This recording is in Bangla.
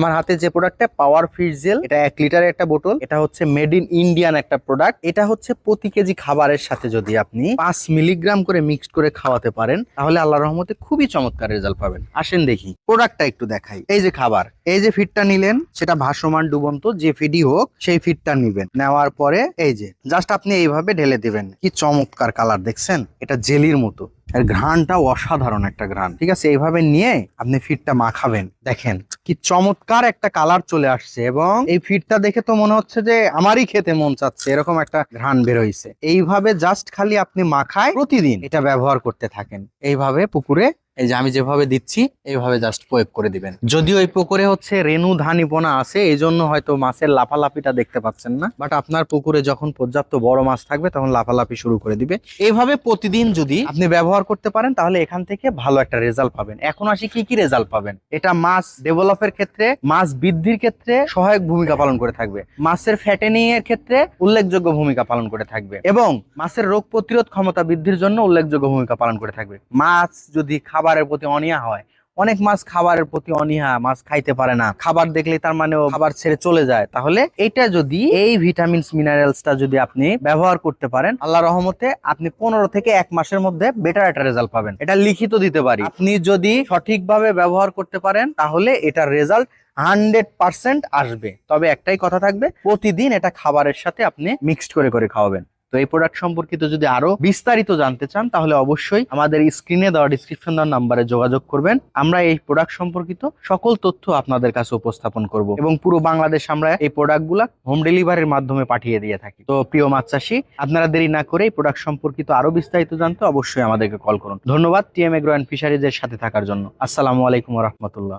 আমার হাতে যে প্রোডাক্টটা পাওয়ার ফিট জেল এটা এক লিটারের একটা বোতল এটা হচ্ছে মেড ইন ইন্ডিয়ান একটা প্রোডাক্ট এটা হচ্ছে প্রতি কেজি খাবারের সাথে যদি আপনি পাঁচ মিলিগ্রাম করে মিক্সড করে খাওয়াতে পারেন, তাহলে আল্লাহ রহমতে খুবই চমৎকার রেজাল্ট পাবেন। আসেন দেখি প্রোডাক্টটা একটু দেখাই। এই যে খাবার এই যে ফিডটা নিলেন, সেটা ভাসমান ডুবন্ত, যে ফিডই হোক, সেই ফিডটা নিবেন। নেওয়ার পরে এই যে জাস্ট আপনি এইভাবে ঢেলে দিবেন। কি চমৎকার কালার দেখছেন? এটা জেলির মতো। এর ঘ্রাণটা অসাধারণ একটা ঘ্রাণ। ঠিক আছে, এইভাবে নিয়ে আপনি ফিডটা মাখাবেন। দেখেন, কি চমৎকার একটা কালার চলে আসছে এবং এই ফিডটা দেখে তো মনে হচ্ছে যে আমারই খেতে মন চাচ্ছে, এরকম একটা ঘ্রাণ বের হইছে এইভাবে জাস্ট খালি আপনি মাখায় প্রতিদিন এটা ব্যবহার করতে থাকেন। এইভাবে পুকুরে এই যে আমি যেভাবে দিচ্ছি, এইভাবে জাস্ট প্রয়োগ করে দিবেন। যদিও এই পুকুরে হচ্ছে রেনু রেণু ধানিপনা আছে এই জন্য হয়তো মাছের লাফালাফিটা দেখতে পাচ্ছেন না। বাট আপনার পুকুরে যখন পর্যাপ্ত বড় মাছ থাকবে, তখন লাফালাফি শুরু করে দিবে। এইভাবে প্রতিদিন যদি আপনি ব্যবহার করতে পারেন, তাহলে এখান থেকে ভালো একটা রেজাল্ট পাবেন। এখন আসি কি কি রেজাল্ট পাবেন? এটা মাছ ডেভেলপের ক্ষেত্রে, মাছ বৃদ্ধির ক্ষেত্রে সহায়ক ভূমিকা পালন করে থাকবে। মাছের ফ্যাটেনিং এর ক্ষেত্রে উল্লেখযোগ্য ভূমিকা পালন করে থাকবে। এবং মাছের রোগ প্রতিরোধ ক্ষমতা বৃদ্ধির জন্য উল্লেখযোগ্য ভূমিকা পালন করে থাকবে। মাছ যদি খাবারের প্রতি অনীহা হয়। অনেক মাছ খাবারের প্রতি অনীহা, মাছ খাইতে পারে না। খাবার দেখলে তার মানে খাবার ছেড়ে চলে যায়। তাহলে এটা যদি এই ভিটামিনস, মিনারেলসটা যদি আপনি ব্যবহার করতে পারেন আল্লাহ রহমতে আপনি পনেরো থেকে এক মাসের মধ্যে বেটার একটা রেজাল্ট পাবেন। এটা লিখিত দিতে পারি। আপনি যদি সঠিকভাবে ব্যবহার করতে পারেন, তাহলে এটার রেজাল্ট হান্ড্রেড পার্সেন্ট আসবে। তবে একটাই কথা থাকবে, প্রতিদিন এটা খাবারের সাথে আপনি মিক্সড করে করে খাওয়াবেন। তো এই প্রোডাক্ট সম্পর্কিত যদি আরও বিস্তারিত জানতে চান, তাহলে অবশ্যই আমাদের স্ক্রিনে দেওয়া ডিসক্রিপশন দেওয়ার নাম্বারে যোগাযোগ করবেন। আমরা এই প্রোডাক্ট সম্পর্কিত সকল তথ্য আপনাদের কাছে উপস্থাপন করব এবং পুরো বাংলাদেশ আমরা এই প্রোডাক্টগুলো হোম ডেলিভারির মাধ্যমে পাঠিয়ে দিয়ে থাকি। তো প্রিয় মাছ চাষি আপনারা দেরি না করে এই প্রোডাক্ট সম্পর্কিত আরও বিস্তারিত জানতে অবশ্যই আমাদেরকে কল করুন। ধন্যবাদ টিএম এগ্রো অ্যান্ড ফিশারিজের সাথে থাকার জন্য। আসসালামু আলাইকুম রহমতুল্লাহ।